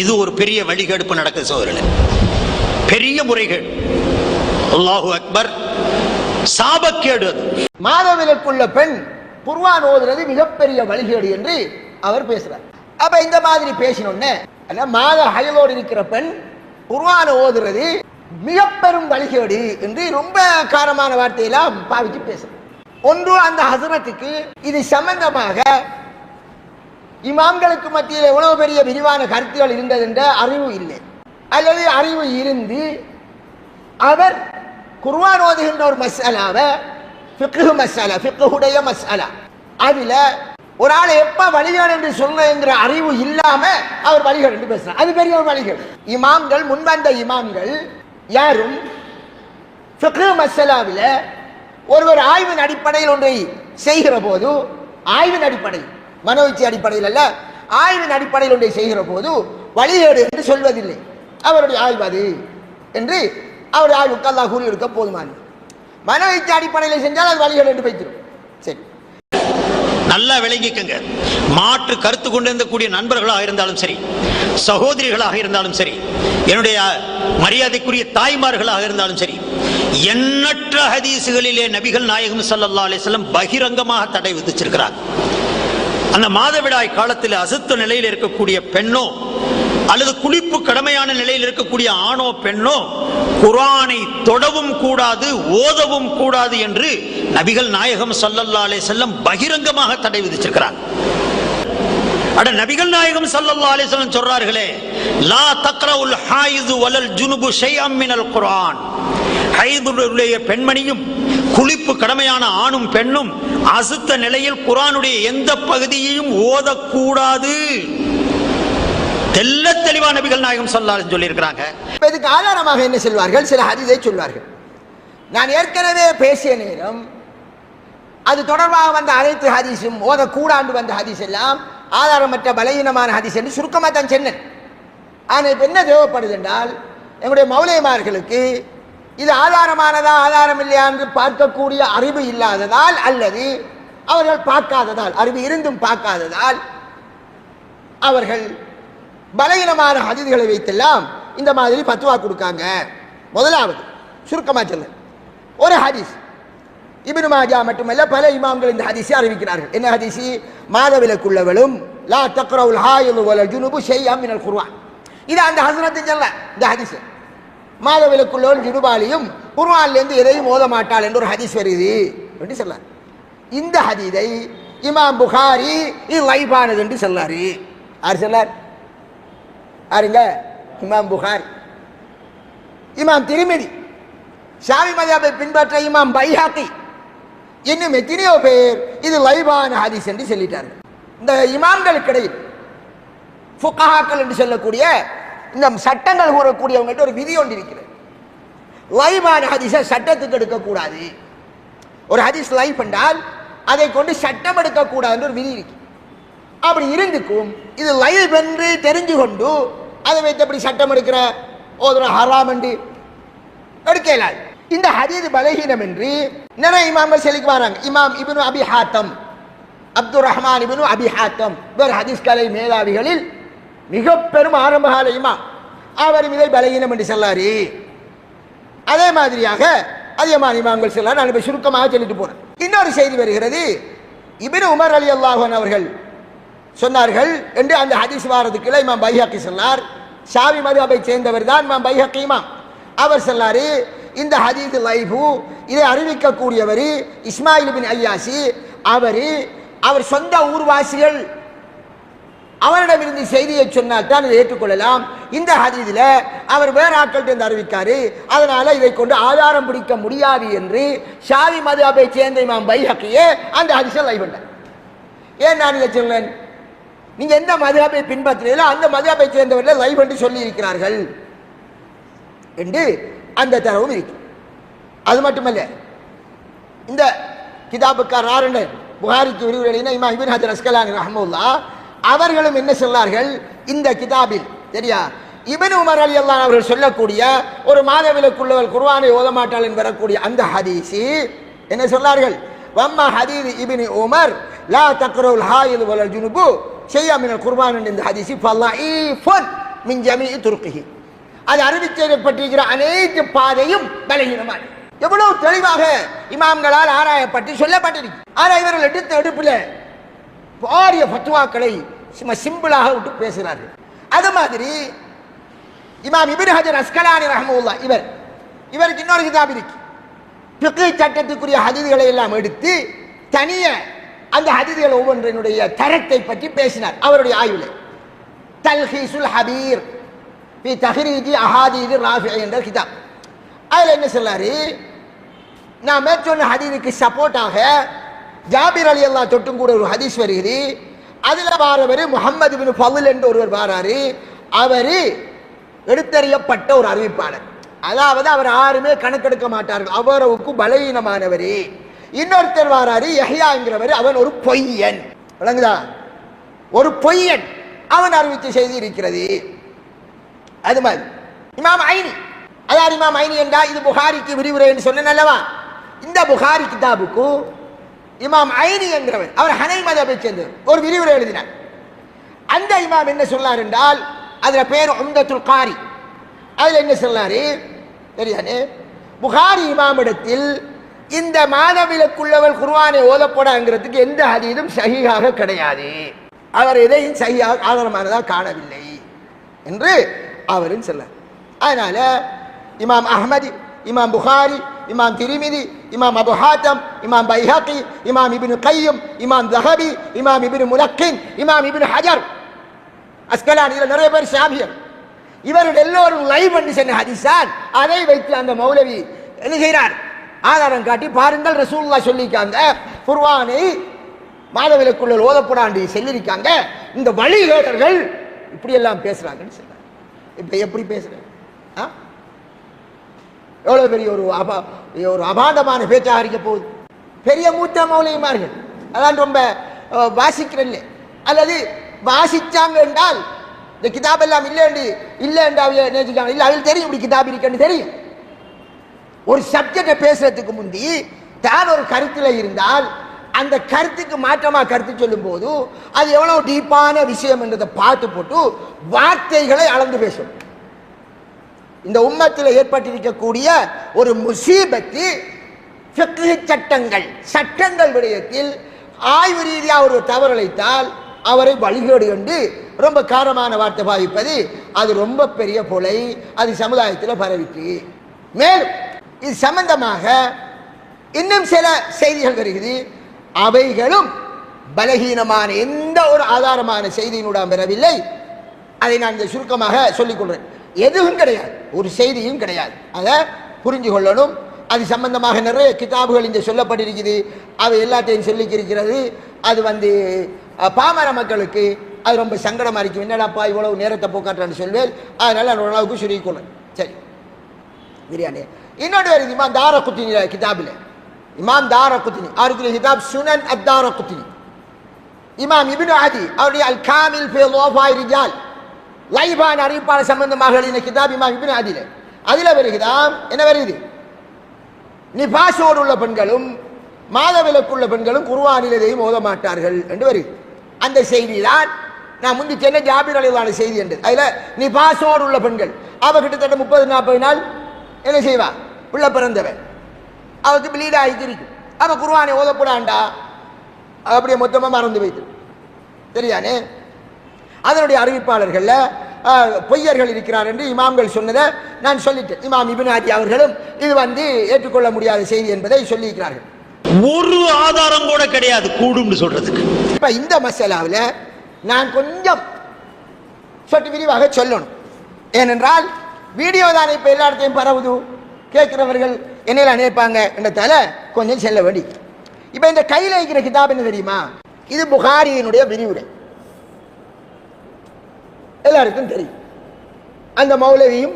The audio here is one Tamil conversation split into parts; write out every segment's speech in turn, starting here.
இது ஒரு பெரிய வழிகெடுப்பு நடக்குது சோதரர்களே பெரிய முறைகேடு. அல்லாஹு அக்பர் சாபக்கேடு அது. மாதவிலக்குள்ள பெண் குர்வான் ஓதுறது மிகப்பெரிய வழிகேடு என்று அவர் பேசுறார். அப்ப இந்த மாதிரி பேசினோடனே மாத ஹயலோடு இருக்கிற பெண் குர்ஆன் ஓதுறது மிக பெரும் வழிகேடு என்று ரொம்ப காரமான வார்த்தையெல்லாம் பாவிச்சு பேசுறேன் ஒன்று அந்த ஹசரத்துக்கு இது சம்பந்தமாக இமாம்களுக்கு மத்தியில் எவ்வளவு பெரிய விரிவான கருத்துகள் இருந்தது என்ற அறிவு இல்லை. அல்லது அறிவு இருந்து அவர் குர்வான் ஓதுகின்ற ஒரு மசாலாவை ஃபிக்ஹு மசாலா ஃபிக்குடைய மசாலா. அதில் ஒரு ஆளை எப்ப வழிகள் என்று சொல்லுங்கிற அறிவு இல்லாம அவர் வழிகள் என்று பேசுறார். அது பெரிய ஒரு வழிகள். இமாம்கள் முன்வந்த இமாம்கள் யாரும் ஃபிக்ஹு மசாலாவில் ஒருவர் ஆய்வின் அடிப்படையில் ஒன்றை செய்கிற போது ஆய்வின் அடிப்படையில் மனோச்சி அடிப்படையில் அல்ல ஆய்வின் அடிப்படையில் ஒன்றை செய்கிற போது வழிகேடு என்று சொல்வதில்லை. அவருடைய ஆய்வு அது என்று அவருடைய ஆய்வுக்கு அல்லா கூறி இருக்க போதுமானது. மனோயிச்சி அடிப்படையில் செஞ்சால் அது வழிகேடு என்று வைத்திரும். சரி. நல்லா விளங்கிக்கங்க. மாற்று கருத்து கொண்டிருந்தக்கூடிய நண்பர்களாக இருந்தாலும் சரி சகோதரிகளாக இருந்தாலும் சரி என்னுடைய மரியாதைக்குரிய தாய்மார்களாக இருந்தாலும் சரி எண்ணற்ற ஹதீசுகளிலே நபிகள் நாயகம் சல்லா அலிஸ்லம் பகிரங்கமாக தடை விதிச்சிருக்கிறார். அந்த மாதவிடாய் காலத்தில் அசுத்த நிலையில் இருக்கக்கூடிய பெண்ணோ அல்லது குளிப்பு கடமையான நிலையில் இருக்கக்கூடிய ஆணோ பெண்ணோ குரானை தொடவும் கூடாது ஓதவும் கூடாது என்று நபிகள் நாயகம் சல்லல்லாலே செல்லம் பகிரங்கமாக தடை விதிச்சிருக்கிறார். அட நபிகள் நாயகம் சல்லல்லா அலைஹி சொல்றார்களே லா தக்ரவுல் ஹாயிது வலல் ஜுனுபு ஷை அம்மினல் குரான் ஹைதுடைய பெண்மணியும் குளிப்பு கடமையான ஆணும் பெண்ணும் அசுத்த நிலையில் குரானுடைய எந்த பகுதியையும் ஓதக்கூடாது. தெல்ல தெளிவா நபிகள் நாயகம் ஸல்லல்லாஹு சொல்லியிருக்கிறாங்க. இதுக்கு ஆதாரமாக என்ன சொல்வார்கள்? சில ஹரிதை சொல்வார்கள். நான் ஏற்கனவே பேசிய நேரம் அது தொடர்பாக வந்த அனைத்து ஹதீஸும் ஓதக்கூடாண்டு வந்த ஹதீஸ் எல்லாம் ஆதாரமற்ற பலகீனமான ஹதீஸ் என்று சுருக்கமாக தான் சென்னன். ஆனால் இப்போ என்ன தேவைப்படுது என்றால் எங்களுடைய மௌலியமார்களுக்கு இது ஆதாரமானதா ஆதாரம் இல்லையா என்று பார்க்கக்கூடிய அறிவு இல்லாததால் அல்லது அவர்கள் பார்க்காததால் அறிவு இருந்தும் பார்க்காததால் அவர்கள் பலகீனமான ஹதீதுகளை வைத்தெல்லாம் இந்த மாதிரி பத்துவா கொடுக்காங்க. முதலாவது சுருக்கமாக சொல்ல ஒரு ஹதீஸ். இபின் மாஜா மட்டுமல்ல பல இமாம்கள் இந்த ஹதீஸை அறிவிக்கிறார்கள். என்ன ஹதீசி மாதவிலக்குள்ளவளும் லா தக்ரவுல் ஹாயுல் வல ஜுனுபு ஷைஅம் மினல் குருவான் இது அந்த ஹசரத்து சொல்ல இந்த ஹதீஸ். மாதவிலக்குள்ளவள் ஜிடுபாலியும் குர்ஆன்லேருந்து எதையும் ஓத மாட்டாள் என்று ஒரு ஹதீஸ் வருது. என்று சொல்லார்? இந்த ஹதீதை இமாம் புகாரி இது லைபானது என்று சொல்லாரு. யார் சொல்லார்? யாருங்க? இமாம் புகாரி. இமாம் திருமிதி. சாமி மதியாபை பின்பற்ற இமாம் பைஹாக்கி. இன்னும் எத்தனையோ பேர் இது லைபான ஹதீஸ் என்று சொல்லிட்டார்கள். இந்த இமாம்களுக்கிடையில் ஃபுகஹாக்கள் என்று சொல்லக்கூடிய இந்த சட்டங்கள் கூறக்கூடியவங்கள்ட்ட ஒரு விதி ஒன்று இருக்கிறது. லைவான ஹதீஸை சட்டத்துக்கு எடுக்கக்கூடாது. ஒரு ஹதீஸ் லைஃப் என்றால் அதை கொண்டு சட்டம் எடுக்கக்கூடாதுன்னு ஒரு விதி இருக்கு. அப்படி இருந்துக்கும் இது லைவ் என்று தெரிஞ்சு கொண்டு அதை வைத்து அப்படி சட்டம் எடுக்கிற? ஓதுற ஹராம் என்று எடுக்க இயலாது இந்த ஹதீது பலகீனம் என்று நிறைய இமாம்கள் செலுக்கு வராங்க. இமாம் Ibn Abi Hatim Abdul Rahman Ibn Abi Hatim இவர் ஹதீஸ் கலை மேதாவிகளில் மிக பெரும் ஆரம்பகால இமா அவர் இதை பலகீனம் என்று சொல்லாரு. அதே மாதிரியாக அதிகமான இமாம்கள் சொல்லார். நான் இப்ப சுருக்கமாக சொல்லிட்டு போறேன். இன்னொரு செய்தி வருகிறது. இபின் உமர் அலி அல்லாஹன் அவர்கள் சொன்னார்கள் என்று அந்த ஹதீஸ் வாரதுக்குள்ள இமாம் பைஹாக்கி சொன்னார். ஷாவி மதுவை சேர்ந்தவர் தான் இமாம் பைஹக்கி இமாம். அவர் சொன்னாரு இந்த ஹதீஸ் லைஃபு இதை அறிவிக்கக்கூடியவர் இஸ்மாயில் பின் ஐயாசி. அவர் அவர் சொந்த ஊர்வாசிகள் அவரிடமிருந்து செய்தியை சொன்னால் தான் இதை ஏற்றுக்கொள்ளலாம். இந்த ஹதீதில் அவர் வேற ஆட்கள்கிட்ட இருந்து அறிவிக்காரு அதனால இதை கொண்டு ஆதாரம் பிடிக்க முடியாது என்று ஷாவி மதுஹபை சேர்ந்த இமாம் பைஹக்கியே அந்த ஹதீஸை லைவ் பண்ணார். ஏன் நான் இதை சொல்லேன் நீங்கள் எந்த மதுகாப்பை பின்பற்றுறீங்களோ அந்த மதுகாப்பை சேர்ந்தவர்கள் லைவ் என்று சொல்லி இருக்கிறார்கள் என்று அந்த தரவும் இருக்கு. அது மட்டுமல்ல இந்த கிதாபுக்கார் ஆரண்டன் புகாரிக்கு விரிவுரை எழுதின இமாம் இபின் ஹஜர் அஸ்கலான் ரஹமுல்லா அவர்களும் என்ன சொன்னார்கள்? இந்த கிதாபில் சரியா இபின் உமர் அலி அல்லான் அவர்கள் சொல்லக்கூடிய ஒரு மாதவிலக்குள்ளவர் குர்வானை ஓத மாட்டாள் என்று வரக்கூடிய அந்த ஹதீசி என்ன சொன்னார்கள்? வம்மா ஹதீஸ் இபின் உமர் லா தக்ரூல் ஹாயில் வலல் ஜுனுபு ஷையா மினல் குர்பான் என்ற இந்த ஹதீஸி ஃபல்லாஈஃபுன் மின் ஜமி துருக்கிஹி அது அறிவிக்கப்பட்டிருக்கிற அனைத்து பாதையும் பலகீனமானது. எவ்வளவு தெளிவாக இமாம்களால் ஆராயப்பட்டு சொல்லப்பட்டிருக்கு. ஆனால் இவர்கள் எடுத்த எடுப்பில் பாரிய ஃபத்வாக்களை சும்மா சிம்பிளாக விட்டு பேசினார்கள். அது மாதிரி இமாம் இபின் ஹஜர் அஸ்கலானி ரஹமுல்லா இவர் இவருக்கு இன்னொரு கிதாப் இருக்கு. பிக்கு சட்டத்துக்குரிய ஹதீதுகளை எல்லாம் எடுத்து தனிய அந்த ஹதீதுகள் ஒவ்வொன்றினுடைய தரத்தை பற்றி பேசினார் அவருடைய ஆய்வில். தல்ஹீசுல் ஹபீர் பி தஹ்ரீஜி அஹாதீது ராஃபி என்ற கிதாப். அதில் என்ன சொல்லாரு? நான் மேற்சொன்ன ஹதீதுக்கு சப்போர்ட்டாக ஜாபிர் அலி அல்லா தொட்டும் கூட ஒரு ஹதீஸ் வருகிறது. அதில் வாரவர் முகமது பின் ஃபவுல் என்று ஒருவர் வாராரு. அவர் எடுத்தறியப்பட்ட ஒரு அறிவிப்பாளர். அதாவது அவர் யாருமே கணக்கெடுக்க மாட்டார்கள். அவரவுக்கு பலவீனமானவர். இன்னொருத்தர் வாராரு யஹ்யாங்கிறவர் அவன் ஒரு பொய்யன். விளங்குதா? ஒரு பொய்யன். அவன் அறிவித்து செய்தி இருக்கிறது அது மாதிரி. இமாம் ஐனி. அதாவது இமாம் ஐனி என்றா இது புகாரிக்கு விரிவுரை என்று சொன்னேன் அல்லவா? இந்த புகாரி கிதாபுக்கும் இமாம் ஐனி என்கிறவர் அவர் ஹனை மதபை சேர்ந்தவர். ஒரு விரிவுரை எழுதினார். அந்த இமாம் என்ன சொன்னார் என்றால் அதுல பேர் உம்தத்துல் காரி. அதுல என்ன சொல்லாரு தெரியானே புகாரி இமாமிடத்தில் இந்த மாதவிலக்குள்ளவள் குர்வானை ஓதப்படாங்கிறதுக்கு எந்த ஹதீதும் சகியாக கிடையாது. அவர் எதையும் சகியாக ஆதாரமானதாக காணவில்லை என்று அவரும் சொல்ல அதனால இமாம் அஹ்மதி இமாம் புகாரி இமாம் திருமிதி இமாம் அபு ஹாத்தம் இமாம் பைஹாக்கி இமாம் இபின் கையும் இமாம் ஜஹபி இமாம் இபின் முலக்கின் இமாம் இபின் ஹஜர் அஸ்கலான் இதில் நிறைய பேர் சாபியர் இவர்கள் எல்லோரும் லைவ் பண்ணி சென்ற ஹதீஸான் அதை வைத்து அந்த மௌலவி என்ன செய்கிறார் ஆதாரம் காட்டி பாருங்கள் ரசூல்லா சொல்லியிருக்காங்க. குர்வானை மாதவிலக்குள்ள ஓதப்படாண்டி சொல்லியிருக்காங்க இந்த வழிகேடர்கள் இப்படி இப்படியெல்லாம் பேசுகிறாங்கன்னு சொல்றாங்க இப்போ எப்படி பேசுகிறேன் ஆ? எவ்வளோ பெரிய ஒரு அபா ஒரு அபாண்டமான பேச்சாக இருக்க போகுது. பெரிய மூத்த மௌலியமார்கள் அதான் ரொம்ப அஹ், வாசிக்கிறல்ல அல்லது வாசிச்சாங்க என்றால் இந்த கிதாப் எல்லாம் இல்லை என்று இல்லை அவங்க நினைச்சுக்காங்க இல்லை அதில் தெரியும் இப்படி கிதாப் இருக்குன்னு தெரியும். ஒரு சப்ஜெக்டை பேசுறதுக்கு முந்தி தான் ஒரு கருத்தில் இருந்தால் அந்த கருத்துக்கு மாற்றமாக கருத்து சொல்லும் போது அது எவ்வளோ டீப்பான விஷயம் என்றதை பார்த்து போட்டு வார்த்தைகளை அளந்து பேசும். இந்த உம்மத்தில் ஏற்பட்டிருக்கக்கூடிய ஒரு முசீபத்து ஃபிக்ஹ் சட்டங்கள் சட்டங்கள் விடயத்தில் ஆய்வு ரீதியாக ஒரு தவறளித்தால் அவரை வழிகேடு என்று ரொம்ப காரமான வார்த்தை பாவிப்பது அது ரொம்ப பெரிய கொலை அது சமுதாயத்தில் பரவிட்டு மேலும் இது சம்பந்தமாக இன்னும் சில செய்திகள் வருகிறது. அவைகளும் பலகீனமான எந்த ஒரு ஆதாரமான செய்தியினுடன் பெறவில்லை. அதை நான் இந்த சுருக்கமாக சொல்லிக் கொள்றேன் எதுவும் கிடையாது. ஒரு செய்தியும் கிடையாது. அதை புரிஞ்சு கொள்ளணும். அது சம்பந்தமாக நிறைய கிதாபுகள் இங்கே சொல்லப்பட்டிருக்குது. அது எல்லாத்தையும் சொல்லிக்கிருக்கிறது. அது வந்து பாமர மக்களுக்கு அது ரொம்ப சங்கடமாக இருக்கும் என்னடாப்பா இவ்வளவு நேரத்தை போக்காட்டுறான்னு சொல்வேன். அதனால நான் ஓரளவுக்கு சரி. பிரியாணி. இன்னொரு வருது இமாம் தார குத்தினி கிதாபில். இமாம் தார குத்தினி அவருக்கு கிதாப் சுனன் அத்தார குத்தினி இமாம் இபின் ஆதி அவருடைய அல் காமில் ஃபே லோஃபாய் ரிஜால் லைபான் அறிவிப்பாளர் சம்பந்தமாக எழுதின கிதாப் இபின் ஆதில அதில் வருகிறாம் என்ன வருகிறது? நிபாசோடு உள்ள பெண்களும் மாதவிலக்குள்ள பெண்களும் குருவானில் எதையும் ஓத மாட்டார்கள் என்று வருது அந்த செய்தி தான் நான் முந்தி சென்ன ஜாபீர் அலிவான செய்தி என்று. அதில் நிபாசோடு உள்ள பெண்கள் அவள் கிட்டத்தட்ட முப்பது நாற்பது நாள் என்ன செய்வா? உள்ள பிறந்தவன் அவருக்கு பிளீடாகி ஆகி இருக்கும் குருவானை ஓதப்படாண்டா? அப்படியே மொத்தமாக மறந்து வைத்து சரியானே அதனுடைய அறிவிப்பாளர்கள்ல பொய்யர்கள் இருக்கிறார் என்று இமாம்கள் சொன்னதை நான் சொல்லிட்டேன். இமாம் இபின் ஆதி அவர்களும் இது வந்து ஏற்றுக்கொள்ள முடியாத செய்தி என்பதை சொல்லியிருக்கிறார்கள். ஒரு ஆதாரம் கூட கிடையாது கூடும்னு சொல்றதுக்கு. இப்ப இந்த மசாலாவில் நான் கொஞ்சம் சொட்டு விரிவாக சொல்லணும். ஏனென்றால் வீடியோ தானே இப்ப எல்லா இடத்தையும் பரவுது. கேட்கிறவர்கள் என்னையில நினைப்பாங்க என்றதால கொஞ்சம் செல்ல வேண்டி. இப்ப இந்த கையில் இருக்கிற கிதாப் என்ன தெரியுமா? இது புகாரியினுடைய விரிவுரை. எல்லாருக்கும் தெரியும். அந்த மௌலவியும்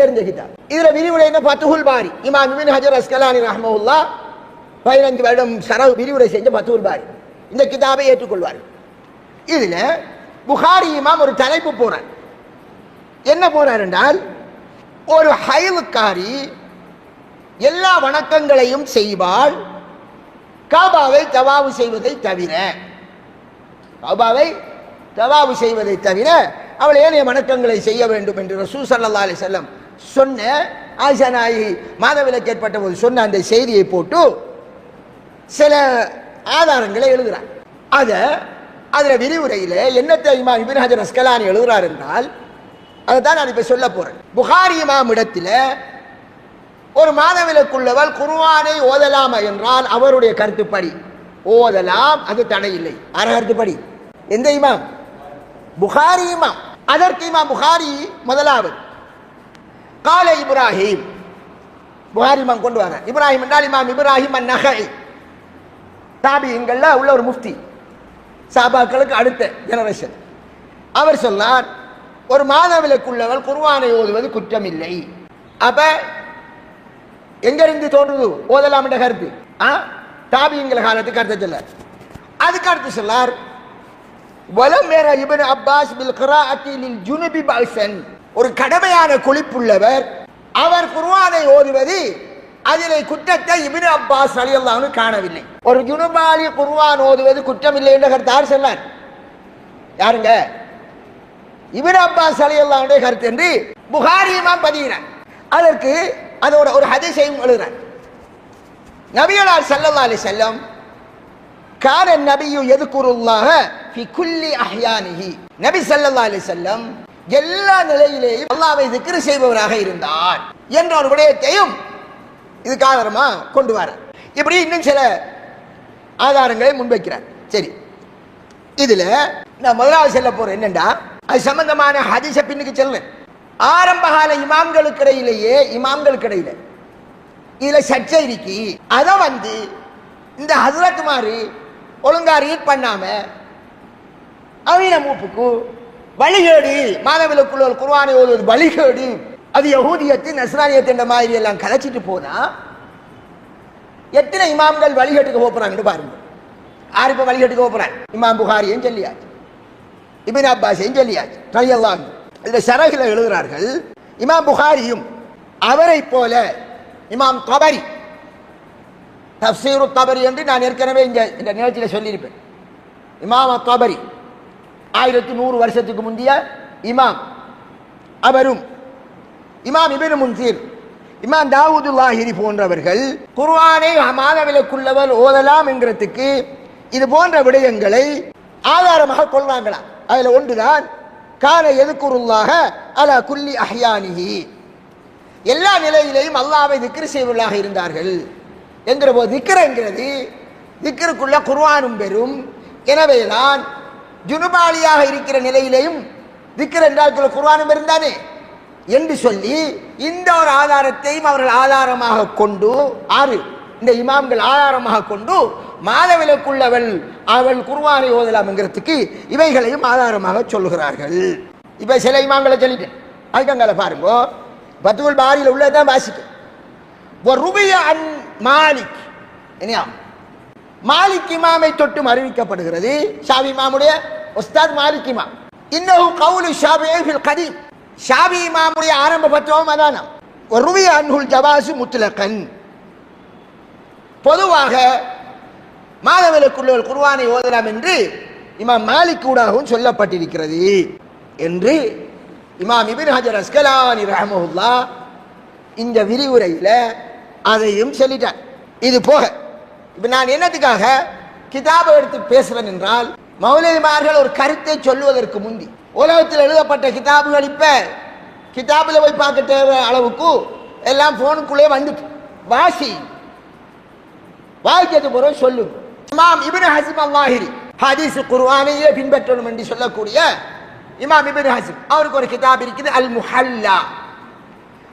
தெரிஞ்ச கிதாப் இதுல விரிவுரை என்ன? பத்துகுல் பாரி இமாம் இபின் ஹஜர் அஸ்கலானி ரஹமவுல்லா பதினஞ்சு வருடம் சரவு விரிவுரை செஞ்ச பத்துகுல் பாரி. இந்த கிதாபை ஏற்றுக்கொள்வார் இதுல புகாரி இமாம் ஒரு தலைப்பு போறார். என்ன போறார் என்றால் ஒரு ஹைவுக்காரி எல்லா வணக்கங்களையும் செய்வாள் காபாவை தவாவு செய்வதை தவிர காபாவை தவாவு செய்வதை தவிர அவள் ஏனைய வணக்கங்களை செய்ய வேண்டும் என்று ரசூ சல்லா அலி செல்லம் சொன்ன. ஆயிஷா நாயகி மாதவிலக்கு ஏற்பட்ட போது சொன்ன அந்த செய்தியை போட்டு சில ஆதாரங்களை எழுதுகிறார் அதை அதில் விரிவுரையில் என்னத்தை இமாம் இபின் ஹஜர் அஸ்கலானி எழுதுகிறார் என்றால் அதை தான் நான் இப்போ சொல்ல போகிறேன் புகாரி இமாம் இடத்தில் ஒரு மாதவிலக்குள்ளவள் குருவானை ஓதலாமா என்றால் அவருடைய கருத்துப்படி ஓதலாம் அது தடையில்லை. இல்லை கருத்துப்படி? எந்த இமாம்? புகாரி இமாம். அதற்கு இமா புகாரி முதலாவது. கால இப்ராஹிம். புகாரி இமாம் கொண்டு வாங்க இப்ராஹிம் என்றால் இமாம் இப்ராஹிம் நகை தாபியங்கள்ல உள்ள ஒரு முஃப்தி. சாபாக்களுக்கு அடுத்த ஜெனரேஷன் அவர் சொன்னார் ஒரு மாதவிலக்குள்ளவள் குர்வானை ஓதுவது குற்றமில்லை. அப்ப எங்கிருந்து தோன்றுது? ஓதலாம் என்ற கருத்து. ஆ? தாபியங்கள் காலத்து கருத்தை சொல்ல. அதுக்கு அடுத்து சொன்னார் வலம் ஏற இபன் அப்பாஸ் பில் கிராஅத்தி லில் ஜுனுபி பல்சன் ஒரு கடமையான குளிப்புள்ளவர். அவர் குர்வானை ஓதுவது அதிலே குற்றத்தை இபின் அப்பாஸ் ரலியல்லாஹு காணவில்லை. ஒரு ஜுனுபாலி குர்வான் ஓதுவது குற்றமில்லை என்ற கருத்தார் சொன்னார்? யாருங்க? இபின் அப்பாஸ் ரலியல்லாஹுடைய கருத்து என்று புகாரியுமா பதிகிறார் அதற்கு அதோட ஒரு ஹதிசையும் எழுதுறார். நபிகளார் சல்லல்லா அலி செல்லம் கான நபியு எதுக்குருல்லாக ஃபி குல்லி அஹ்யானிஹி. நபி ஸல்லல்லாஹு அலைஹி வஸல்லம் எல்லா நிலையிலேயும் அல்லாஹ்வை zikr செய்பவராக இருந்தார் என்ற ஒரு விடயத்தையும் இதுக்கு ஆதாரமா கொண்டு வர. இப்படி இன்னும் சில ஆதாரங்களை முன்வைக்கிறார். சரி. இதுல நான் முதலாவது செல்ல போறேன் என்னண்டா அது சம்பந்தமான ஹதிச பின்னுக்கு செல்லுங்க. ஆரம்ப கால இமாம்களுக்கு இடையிலேயே இமாம்களுக்கு இடையில இதுல சர்ச்சை இருக்கி அதை வந்து இந்த ஹசரத் மாதிரி ஒழுங்கா ரீட் பண்ணாம அவீன மூப்புக்கு வழிகேடு. மாணவிலுக்குள்ள குர்ஆனை ஒரு வழிகேடு. அது யகூதியத்து நஸ்ரானியத்து மாதிரி எல்லாம் கலைச்சிட்டு போனா எத்தனை இமாம்கள் வழிகேட்டுக்கு போறாங்கன்னு பாருங்க. ஆர் இப்ப வழிகேட்டுக்கு போறாங்க இமாம் புகாரியும் சொல்லியாச்சு? இபின் அப்பாஸையும் சொல்லியாச்சு? ரலியல்லாஹு இந்த சரகில எழுதுகிறார்கள் இமாம் புகாரியும் அவரை போல இமாம் தபரி தப்சீரு தபரி என்று நான் ஏற்கனவே இந்த இந்த நிகழ்ச்சியில் சொல்லியிருப்பேன். இமாம் தபரி ஆயிரத்தி நூறு வருஷத்துக்கு முந்தைய இமாம் அவரும் இமாம் இபின் முன்சீர் இமாம் தாவூதுல்லாஹிரி போன்றவர்கள் குர்வானை மாதவிலக்குள்ளவர் ஓதலாம் என்கிறதுக்கு இது போன்ற விடயங்களை ஆதாரமாக கொள்வாங்களாம் அதில் ஒன்றுதான் கால எதுக்குருல்லாக அல குல்லி அஹ்யானிஹி. எல்லா நிலையிலேயும் அல்லாவை திக்ரு செய்வர்களாக இருந்தார்கள். என்கிற போது திக்ர் என்கிறது திக்ருக்குள்ள குர்ஆனும் பெறும். எனவேதான் ஜுனுபாலியாக இருக்கிற நிலையிலேயும் திக்கர் என்றால் குர்வானும் குர்ஆனும் இருந்தானே என்று சொல்லி இந்த ஒரு ஆதாரத்தையும் அவர்கள் ஆதாரமாக கொண்டு ஆறு இந்த இமாம்கள் ஆதாரமாக கொண்டு மாதவிலக்குள்ளவள் அவள் குருவானை ஓதலாம் என்கிறதுக்கு இவைகளையும் ஆதாரமாக சொல்லுகிறார்கள். இப்போ சில இமாம்களை சொல்லிட்டேன். அதுக்கங்கால பாருங்க. பத்துகுல் பாரியில் உள்ளதான் வாசிக்க ருபிய அன் மாலிக். இனியா. மாலிக் இமாமை தொட்டும் அறிவிக்கப்படுகிறது. ஷாபி இமாமுடைய உஸ்தாத் மாலிக் இமாம். இன்னஹு கவுலு ஷாபி ஃபில் கதீம். ஷாபி இமாமுடைய ஆரம்ப பத்துவம் அதானம் ருவி அன்ஹுல் ஜவாசு முத்துலக்கன் பொதுவாக மாதவிளுக்குள்ள ஒரு குருவானை ஓதலாம் என்று இமாம் மாலிக் ஊடாகவும் சொல்லப்பட்டிருக்கிறது என்று இமாம் இபின் ஹஜர் அஸ்கலானி ரஹமுல்லா இந்த விரிவுரையில் அதையும் சொல்லிட்டார். இது போக இப்ப நான் என்னத்துக்காக கிதாபை எடுத்து பேசுறேன் என்றால் மௌலிமார்கள் ஒரு கருத்தை சொல்லுவதற்கு முந்தி உலகத்தில் எழுதப்பட்ட கிதாபுகள் இப்ப கிதாபில் போய் பார்க்க தேவை அளவுக்கு எல்லாம் போனுக்குள்ளே வந்துட்டு வாசி. வாய்க்கிறது பிறகு சொல்லும் இமாம் இபின் ஹசிம் அல்லாஹிரி ஹதீஸ் குர்வானையே பின்பற்றணும் என்று சொல்லக்கூடிய இமாம் இபின் ஹசிம். அவருக்கு ஒரு கிதாப் இருக்குது அல் முஹல்லா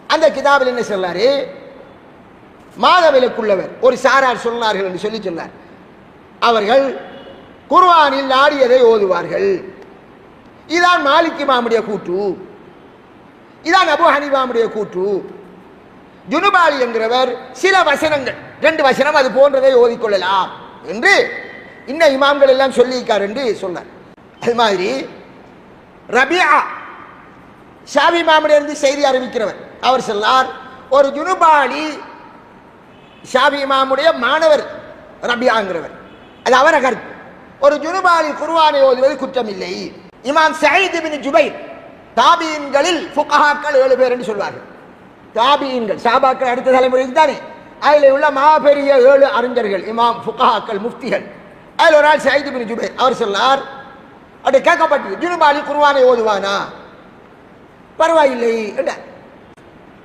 அந்த கிதாபில் என்ன மாத விலக்குள்ளவர் ஒரு சாரார் சொன்னார்கள் என்று சொல்லி சொன்னார். அவர்கள் குர்வானில் ஆடியதை ஓதுவார்கள். இதான் மாலிக் இமாமுடைய கூற்று. இதான் அபு ஹனிபாமுடைய கூற்று. ஜுனுபாலி என்கிறவர் சில வசனங்கள் ரெண்டு வசனம் அது போன்றதை ஓதிக்கொள்ளலாம் என்று இன்ன இமாம்கள் எல்லாம் சொல்லியிருக்கார் என்று சொன்னார். அது மாதிரி ரபியா ஷாவி மாமுடைய செய்தி அறிவிக்கிறவர். அவர் சொன்னார் ஒரு ஜுனுபாலி ஷாபி இமாமுடைய மாணவர் ரபியாங்கிறவர். அது அவர கருத்து. ஒரு ஜுனுபாலி குருவானை ஓதுவது குற்றமில்லை. இமாம் சயீத் பின் ஜுபைர் தாபியின்களில் ஃபுகஹாக்கள் ஏழு பேர் என்று சொல்வார்கள். தாபியின்கள் சாபாக்கள் அடுத்த தலைமுறைக்கு தானே. அதில் உள்ள மாபெரிய ஏழு அறிஞர்கள் இமாம் ஃபுகஹாக்கள் முஃப்திகள். அதில் ஒரு ஆள் சைது பின் ஜுபைர். அவர் சொன்னார் அப்படி கேட்கப்பட்டது ஜுனுபாலி குருவானை ஓதுவானா? பரவாயில்லை என்றார்.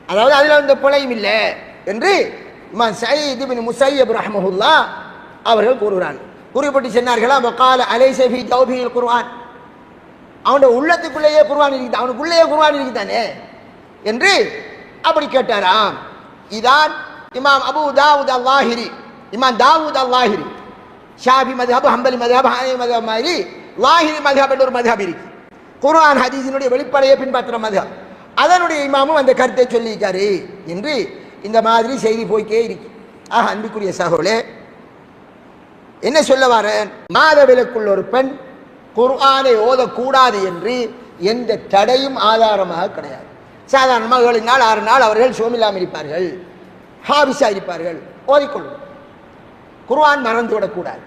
அதாவது அதில் வந்து பிழையும் இல்லை என்று சயீத் பின் முசையப் ரஹ்மஹுல்லா அவர்கள் கூறுகிறான். குறிப்பிட்டு சொன்னார்களா வக்கால அலைசபி ஜௌபியில் குர்வான் அவனோட உள்ளத்துக்குள்ளேயே குர்வான் இருக்குது அவனுக்குள்ளேயே குர்வான் இருக்குதானே என்று அப்படி கேட்டாராம். இதான் இமாம் அபு தாவூத் அல்லாஹிரி இமாம் தாவூத் அல்லாஹிரி ஷாபி மதுஹப் ஹம்பலி மதுஹப் ஹானி மதுஹப் மாதிரி லாஹிரி மதுஹப் என்ற ஒரு மதுஹப் இருக்கு. குர்ஆன் ஹதீஸினுடைய வெளிப்படையை பின்பற்றுற மதுஹப். அதனுடைய இமாமும் அந்த கருத்தை சொல்லியிருக்காரு என்று இந்த மாதிரி செய்தி போய்க்கே இருக்கு. ஆக அன்புக்குரிய சகோலே என்ன சொல்ல வரேன்? மாதவிலக்குள்ள ஒரு பெண் குர்ஆனை ஓதக்கூடாது என்று எந்த தடையும் ஆதாரமாக கிடையாது. சாதாரணமாக ஏழு நாள் ஆறு நாள் அவர்கள் சோமில்லாமல் இருப்பார்கள். ஹாபிஸாக இருப்பார்கள். ஓதிக்கொள்ளும் குர்ஆன் மறந்து விடக்கூடாது